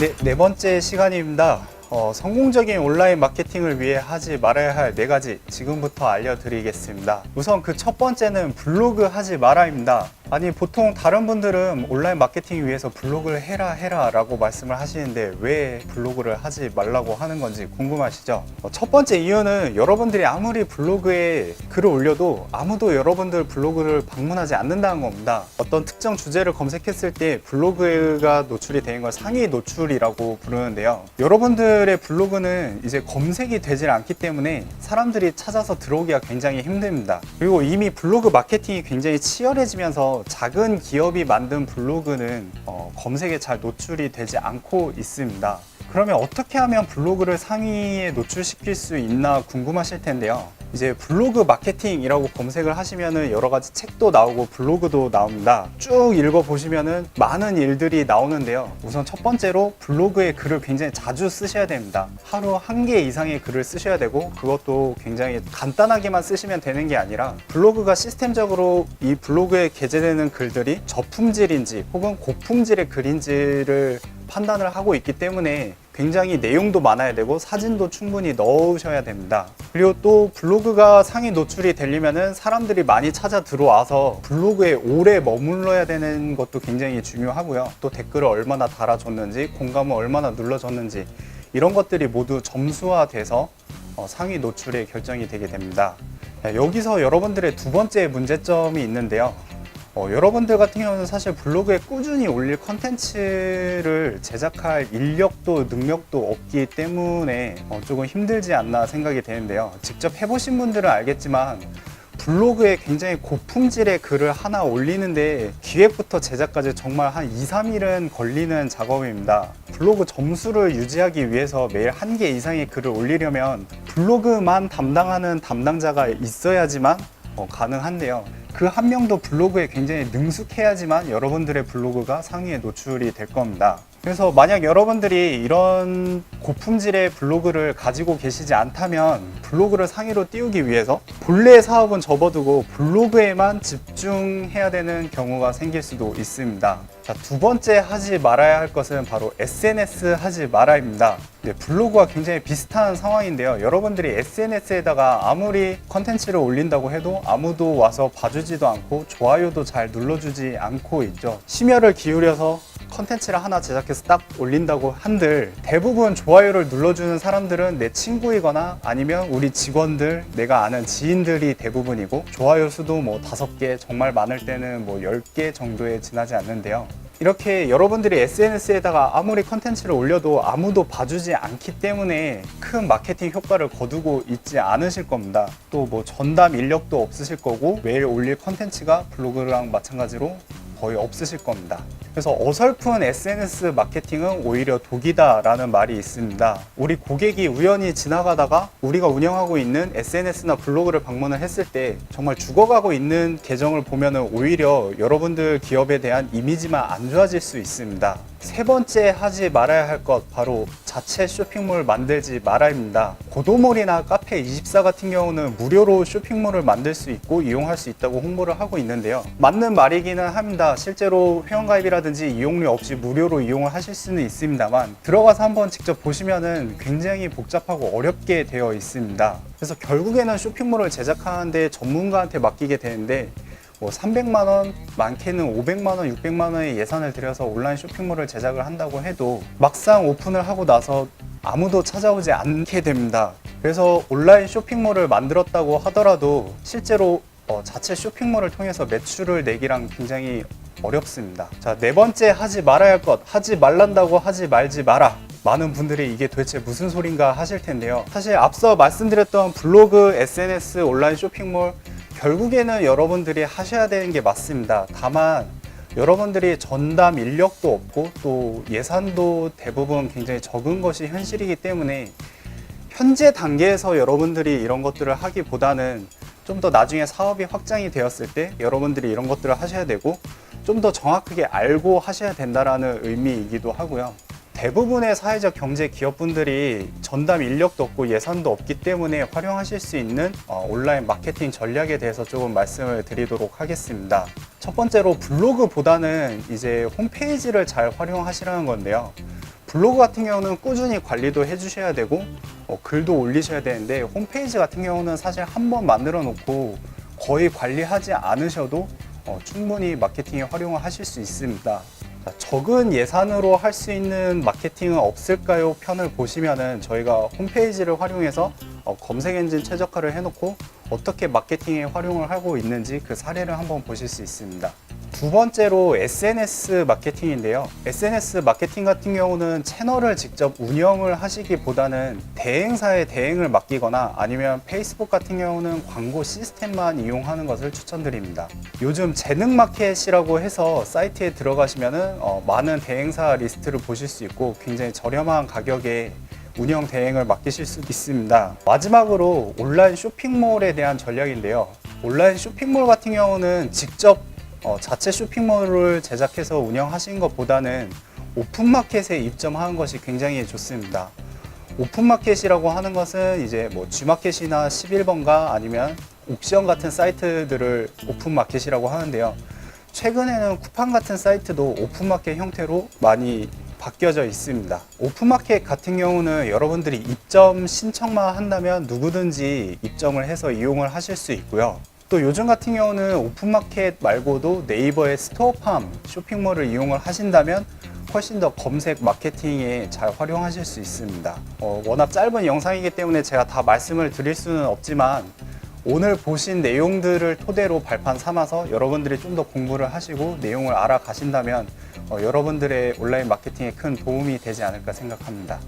네, 네 번째 시간입니다. 어, 성공적인 온라인 마케팅을 위해 하지 말아야 할 네 가지 지금부터 알려드리겠습니다. 우선 그 첫 번째는 블로그 하지 마라입니다. 아니 보통 다른 분들은 온라인 마케팅 위해서 블로그를 해라 해라 라고 말씀을 하시는데 왜 블로그를 하지 말라고 하는 건지 궁금하시죠? 어, 첫 번째 이유는 여러분들이 아무리 블로그에 글을 올려도 아무도 여러분들 블로그를 방문하지 않는다는 겁니다. 어떤 특정 주제를 검색했을 때 블로그가 노출이 되는 걸 상위 노출이라고 부르는데요. 여러분들의 블로그는 이제 검색이 되질 않기 때문에 사람들이 찾아서 들어오기가 굉장히 힘듭니다. 그리고 이미 블로그 마케팅이 굉장히 치열해지면서 작은 기업이 만든 블로그는 어, 검색에 잘 노출이 되지 않고 있습니다. 그러면 어떻게 하면 블로그를 상위에 노출시킬 수 있나 궁금하실 텐데요. 이제 블로그 마케팅이라고 검색을 하시면은 여러 가지 책도 나오고 블로그도 나옵니다. 쭉 읽어 보시면은 많은 일들이 나오는데요. 우선 첫 번째로 블로그에 글을 굉장히 자주 쓰셔야 됩니다. 하루 한 개 이상의 글을 쓰셔야 되고 그것도 굉장히 간단하게만 쓰시면 되는 게 아니라 블로그가 시스템적으로 이 블로그에 게재되는 글들이 저품질인지 혹은 고품질의 글인지를 판단을 하고 있기 때문에 굉장히 내용도 많아야 되고 사진도 충분히 넣으셔야 됩니다. 그리고 또 블로그가 상위 노출이 되려면은 사람들이 많이 찾아 들어와서 블로그에 오래 머물러야 되는 것도 굉장히 중요하고요. 또 댓글을 얼마나 달아줬는지, 공감을 얼마나 눌러줬는지 이런 것들이 모두 점수화돼서 어, 상위 노출에 결정이 되게 됩니다. 자, 여기서 여러분들의 두 번째 문제점이 있는데요. 어, 여러분들 같은 경우는 사실 블로그에 꾸준히 올릴 컨텐츠를 제작할 인력도 능력도 없기 때문에 어, 조금 힘들지 않나 생각이 되는데요. 직접 해보신 분들은 알겠지만 블로그에 굉장히 고품질의 글을 하나 올리는데 기획부터 제작까지 정말 한 2, 3일은 걸리는 작업입니다. 블로그 점수를 유지하기 위해서 매일 한 개 이상의 글을 올리려면 블로그만 담당하는 담당자가 있어야지만 어, 가능한데요. 그 한 명도 블로그에 굉장히 능숙해야지만 여러분들의 블로그가 상위에 노출이 될 겁니다. 그래서 만약 여러분들이 이런 고품질의 블로그를 가지고 계시지 않다면 블로그를 상위로 띄우기 위해서 본래의 사업은 접어두고 블로그에만 집중해야 되는 경우가 생길 수도 있습니다. 자, 두 번째 하지 말아야 할 것은 바로 SNS 하지 말아입니다. 네, 블로그와 굉장히 비슷한 상황인데요. 여러분들이 SNS에다가 아무리 컨텐츠를 올린다고 해도 아무도 와서 봐주지도 않고 좋아요도 잘 눌러주지 않고 있죠. 심혈을 기울여서 컨텐츠를 하나 제작해서 딱 올린다고 한들 대부분 좋아요를 눌러주는 사람들은 내 친구이거나 아니면 우리 직원들, 내가 아는 지인들이 대부분이고 좋아요 수도 뭐 다섯 개, 정말 많을 때는 뭐 열 개 정도에 지나지 않는데요. 이렇게 여러분들이 SNS에다가 아무리 컨텐츠를 올려도 아무도 봐주지 않기 때문에 큰 마케팅 효과를 거두고 있지 않으실 겁니다. 또 뭐 전담 인력도 없으실 거고 매일 올릴 컨텐츠가 블로그랑 마찬가지로 거의 없으실 겁니다. 그래서 어설픈 SNS 마케팅은 오히려 독이다라는 말이 있습니다. 우리 고객이 우연히 지나가다가 우리가 운영하고 있는 SNS나 블로그를 방문을 했을 때 정말 죽어가고 있는 계정을 보면은 오히려 여러분들 기업에 대한 이미지만 안 좋아질 수 있습니다. 세 번째 하지 말아야 할 것 바로 자체 쇼핑몰 만들지 말아입니다. 고도몰이나 카페 24 같은 경우는 무료로 쇼핑몰을 만들 수 있고 이용할 수 있다고 홍보를 하고 있는데요. 맞는 말이기는 합니다. 실제로 회원가입이라든지 이용료 없이 무료로 이용을 하실 수는 있습니다만 들어가서 한번 직접 보시면은 굉장히 복잡하고 어렵게 되어 있습니다. 그래서 결국에는 쇼핑몰을 제작하는데 전문가한테 맡기게 되는데 뭐 300만 원, 많게는 500만 원, 600만 원의 예산을 들여서 온라인 쇼핑몰을 제작을 한다고 해도 막상 오픈을 하고 나서 아무도 찾아오지 않게 됩니다. 그래서 온라인 쇼핑몰을 만들었다고 하더라도 실제로 어, 자체 쇼핑몰을 통해서 매출을 내기랑 굉장히 어렵습니다. 자, 네 번째 하지 말아야 할 것, 하지 말란다고 하지 말지 마라. 많은 분들이 이게 도대체 무슨 소린가 하실 텐데요. 사실 앞서 말씀드렸던 블로그, SNS, 온라인 쇼핑몰 결국에는 여러분들이 하셔야 되는 게 맞습니다. 다만 여러분들이 전담 인력도 없고 또 예산도 대부분 굉장히 적은 것이 현실이기 때문에 현재 단계에서 여러분들이 이런 것들을 하기보다는 좀 더 나중에 사업이 확장이 되었을 때 여러분들이 이런 것들을 하셔야 되고 좀 더 정확하게 알고 하셔야 된다라는 의미이기도 하고요. 대부분의 사회적 경제 기업분들이 전담 인력도 없고 예산도 없기 때문에 활용하실 수 있는 어, 온라인 마케팅 전략에 대해서 조금 말씀을 드리도록 하겠습니다. 첫 번째로 블로그보다는 이제 홈페이지를 잘 활용하시라는 건데요. 블로그 같은 경우는 꾸준히 관리도 해주셔야 되고 어, 글도 올리셔야 되는데 홈페이지 같은 경우는 사실 한 번 만들어 놓고 거의 관리하지 않으셔도 어, 충분히 마케팅에 활용을 하실 수 있습니다. 자, 적은 예산으로 할 수 있는 마케팅은 없을까요? 편을 보시면은 저희가 홈페이지를 활용해서 어, 검색 엔진 최적화를 해놓고 어떻게 마케팅에 활용을 하고 있는지 그 사례를 한번 보실 수 있습니다. 두 번째로 SNS 마케팅인데요. SNS 마케팅 같은 경우는 채널을 직접 운영을 하시기보다는 대행사에 대행을 맡기거나 아니면 페이스북 같은 경우는 광고 시스템만 이용하는 것을 추천드립니다. 요즘 재능 마켓이라고 해서 사이트에 들어가시면은 어, 많은 대행사 리스트를 보실 수 있고 굉장히 저렴한 가격에 운영 대행을 맡기실 수 있습니다. 마지막으로 온라인 쇼핑몰에 대한 전략인데요. 온라인 쇼핑몰 같은 경우는 직접 어, 자체 쇼핑몰을 제작해서 운영하신 것보다는 오픈마켓에 입점하는 것이 굉장히 좋습니다. 오픈마켓이라고 하는 것은 이제 뭐 G마켓이나 11번가 아니면 옥션 같은 사이트들을 오픈마켓이라고 하는데요. 최근에는 쿠팡 같은 사이트도 오픈마켓 형태로 많이 바뀌어져 있습니다. 오픈마켓 같은 경우는 여러분들이 입점 신청만 한다면 누구든지 입점을 해서 이용을 하실 수 있고요. 또 요즘 같은 경우는 오픈마켓 말고도 네이버의 스토어팜 쇼핑몰을 이용을 하신다면 훨씬 더 검색 마케팅에 잘 활용하실 수 있습니다. 어, 워낙 짧은 영상이기 때문에 제가 다 말씀을 드릴 수는 없지만 오늘 보신 내용들을 토대로 발판 삼아서 여러분들이 좀 더 공부를 하시고 내용을 알아가신다면 어, 여러분들의 온라인 마케팅에 큰 도움이 되지 않을까 생각합니다.